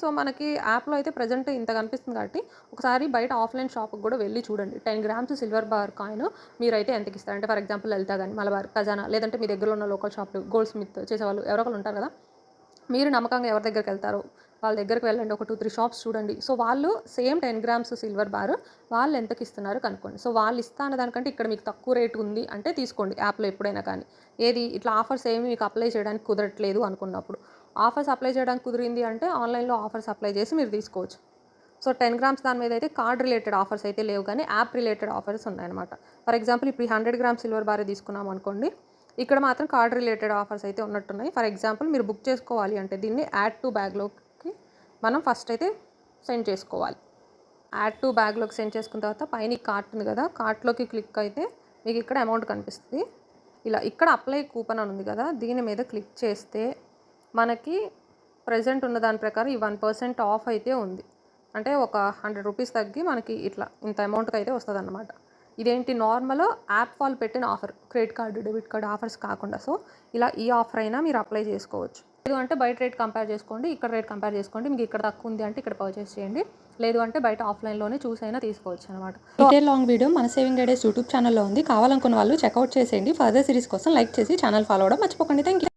So మనకి యాప్లో అయితే ప్రజెంట్ ఇంత కనిపిస్తుంది కాబట్టి ఒకసారి బయట ఆఫ్లైన్ షాప్కి కూడా వెళ్ళి చూడండి. Ten grams silver bar coin మీరైతే ఎంతకి ఇస్తారు? అంటే ఫర్ ఎగ్జాంపుల్ లలిత కానీ మలబార్ ఖజానా లేదంటే మీ దగ్గర ఉన్న లోకల్ షాప్లు గోల్డ్ స్మిత్ చేసేవాళ్ళు ఎవరో ఒకరు ఉంటారు కదా? మీరు నమ్మకంగా ఎవరి దగ్గరికి వెళ్తారో వాళ్ళ దగ్గరికి వెళ్ళండి. ఒక టూ త్రీ షాప్స్ చూడండి. సో వాళ్ళు same ten grams silver bar వాళ్ళు ఎంతకి ఇస్తున్నారు కనుక్కోండి. సో వాళ్ళు ఇస్తా అన్న దానికంటే ఇక్కడ మీకు తక్కువ రేట్ ఉంది అంటే తీసుకోండి యాప్లో ఎప్పుడైనా కానీ. ఏది ఇట్లా ఆఫర్స్ ఏమి మీకు అప్లై చేయడానికి కుదరట్లేదు అనుకున్నప్పుడు. ఆఫర్స్ అప్లై చేయడానికి కుదిరింది అంటే ఆన్లైన్లో ఆఫర్స్ అప్లై చేసి మీరు తీసుకోవచ్చు. సో టెన్ గ్రామ్స్ దాని మీద అయితే కార్డ్ రిలేటెడ్ ఆఫర్స్ అయితే లేవు కానీ యాప్ రిలేటెడ్ ఆఫర్స్ ఉన్నాయన్నమాట. ఫర్ ఎగ్జాంపుల్ ఇప్పుడు హండ్రెడ్ గ్రామ్స్ సిల్వర్ బారే తీసుకున్నాం అనుకోండి ఇక్కడ మాత్రం కార్డ్ రిలేటెడ్ ఆఫర్స్ అయితే ఉన్నట్టున్నాయి. ఫర్ ఎగ్జాంపుల్ మీరు బుక్ చేసుకోవాలి అంటే దీన్ని యాడ్ టు బ్యాగ్లోకి మనం ఫస్ట్ అయితే సెండ్ చేసుకోవాలి. యాడ్ టు బ్యాగ్లోకి సెండ్ చేసుకున్న తర్వాత పైన కార్ట్ ఉంది కదా కార్ట్లోకి క్లిక్ అయితే మీకు ఇక్కడ అమౌంట్ కనిపిస్తుంది. ఇలా ఇక్కడ అప్లై కూపన్ అని ఉంది కదా దీని మీద క్లిక్ చేస్తే మనకి ప్రజెంట్ ఉన్న దాని ప్రకారం ఈ వన్ పర్సెంట్ ఆఫ్ అయితే ఉంది. అంటే ఒక హండ్రెడ్ రూపీస్ తగ్గి మనకి ఇట్లా ఇంత అమౌంట్కి అయితే వస్తుంది అనమాట ఇదేంటి? నార్మల్ యాప్ వాళ్ళు పెట్టిన offer credit card debit card offers కాకుండా. సో ఇలా ఈ ఆఫర్ అయినా మీరు అప్లై చేసుకోవచ్చు. లేదు అంటే బయట రేట్ కంపేర్ చేసుకోండి ఇక్కడ రేట్ కంపేర్ చేసుకోండి మీకు ఇక్కడ తక్కువ ఉంది అంటే ఇక్కడ పర్చేస్ చేయండి. లేదు అంటే బయట ఆఫ్లైన్లోనే చూసైనా తీసుకోవచ్చు అనమాట ఇదే లాంగ్ వీడియో మన సేవింగ్ ఐడియాస్ యూట్యూబ్ ఛానల్లో ఉంది. కావాలనుకున్న వాళ్ళు చెక్అవుట్ చేసేయండి. ఫర్దర్ సిరీస్ కోసం లైక్ చేసి ఛానల్ ఫాలో అవ్వడం మర్చిపోకండి. Thank you